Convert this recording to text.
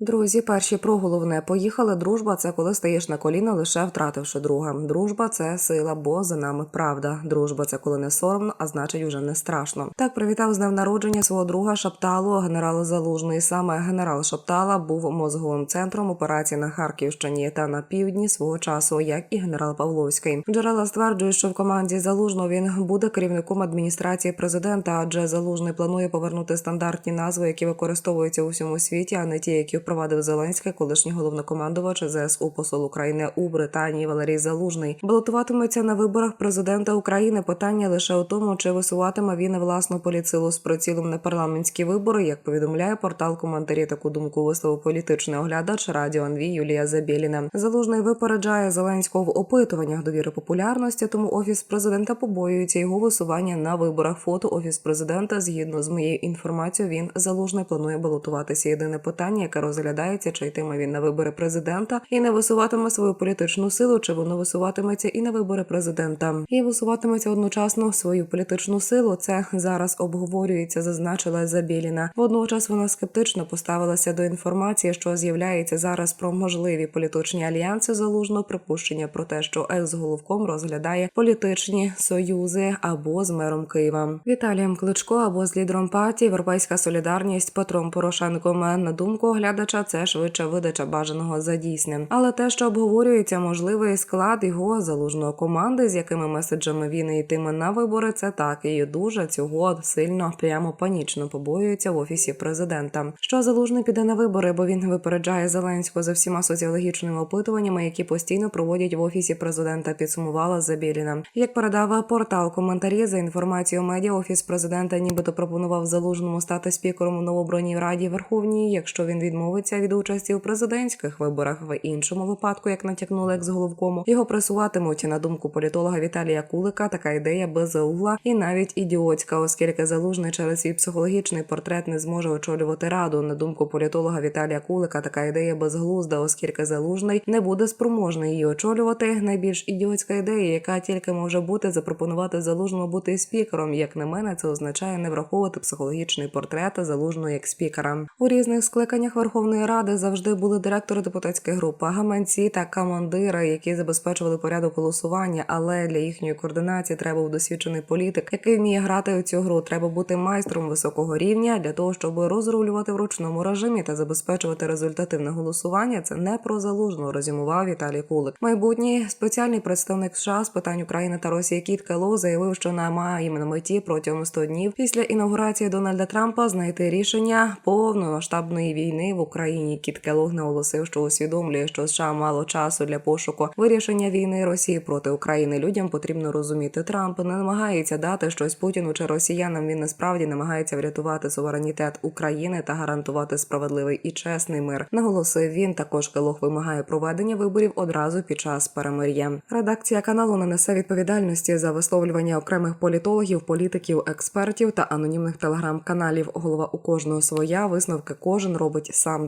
Друзі, перші про головне поїхали. Дружба це коли стаєш на коліна, лише втративши друга. Дружба це сила, бо за нами правда. Дружба це коли не соромно, а значить уже не страшно. Так привітав з днем народження свого друга Шапталу генерал Залужний. Саме генерал Шаптала був мозговим центром операції на Харківщині та на півдні свого часу, як і генерал Павловський. Джерела стверджують, що в команді Залужного він буде керівником адміністрації президента, адже Залужний планує повернути стандартні назви, які використовуються у всьому світі, а не ті, які впровадив Зеленський, колишній головнокомандувач ЗСУ посол України у Британії Валерій Залужний. Балотуватиметься на виборах президента України. Питання лише у тому, чи висуватиме він власну політсилу з прицілом на парламентські вибори. Як повідомляє портал коментарі, таку думку висловив політичний оглядач Радіо НВ Юлія Забєліна. Залужний випереджає Зеленського в опитуваннях довіри популярності, тому офіс президента побоюється його висування на виборах. Фото офіс президента, згідно з моєю інформацією, він залужний планує балотуватися. Єдине питання, яке розглядається, чи йтиме він на вибори президента і не висуватиме свою політичну силу, чи воно висуватиметься і на вибори президента, і висуватиметься одночасно свою політичну силу. Це зараз обговорюється, зазначила Забєліна. Водночас вона скептично поставилася до інформації, що з'являється зараз про можливі політичні альянси залужно припущення про те, що екс-головком розглядає політичні союзи або з мером Києва Віталієм Кличко або з лідером партії Європейська солідарність Петром Порошенком. На думку оглядача, це швидше видача бажаного за дійсним. Але те, що обговорюється можливий склад його залужного команди, з якими меседжами він йтиме на вибори, це так і дуже цього сильно прямо панічно побоюється в офісі президента. Що залужний піде на вибори, бо він випереджає Зеленського за всіма соціологічними опитуваннями, які постійно проводять в офісі президента. Підсумувала Забєліна. Як передав портал коментарі за інформацією медіа, офіс президента нібито пропонував залужному стати спікером у новобраній раді Верховній, якщо він відмовиться від участі у президентських виборах. В іншому випадку, як натякнули екс-головкому, його пресуватимуть на думку політолога Віталія Кулика. Така ідея безугла і навіть ідіотська, оскільки залужний через свій психологічний портрет не зможе очолювати раду. На думку політолога Віталія Кулика, така ідея безглузда, оскільки залужний не буде спроможний її очолювати. Найбільш ідіотська ідея, яка тільки може бути запропонувати залужному бути спікером. Як на мене, це означає не враховувати психологічний портрет залужного як спікера. У різних скликаннях Верховної Ради завжди були директори депутатських груп, гаманці та командири, які забезпечували порядок голосування. Але для їхньої координації треба був досвідчений політик, який вміє грати у цю гру. Треба бути майстром високого рівня для того, щоб розрулювати в ручному режимі та забезпечувати результативне голосування. Це не про залужну, розімував Віталій Кулик. Майбутній спеціальний представник США з питань України та Росії Кіт Келлоу заявив, що має на меті протягом 100 днів після інаугурації Дональда Трампа знайти рішення повномасштабної війни в Україні. Кіт Келлоу наголосив, що усвідомлює, що США мало часу для пошуку вирішення війни Росії проти України. Людям потрібно розуміти, Трамп не намагається дати щось Путіну чи росіянам. Він насправді намагається врятувати суверенітет України та гарантувати справедливий і чесний мир. Наголосив він. Також Келох вимагає проведення виборів одразу під час перемир'я. Редакція каналу не несе відповідальності за висловлювання окремих політологів, політиків, експертів та анонімних телеграм-каналів. Голова у кожного своя висновки кожен робить сам.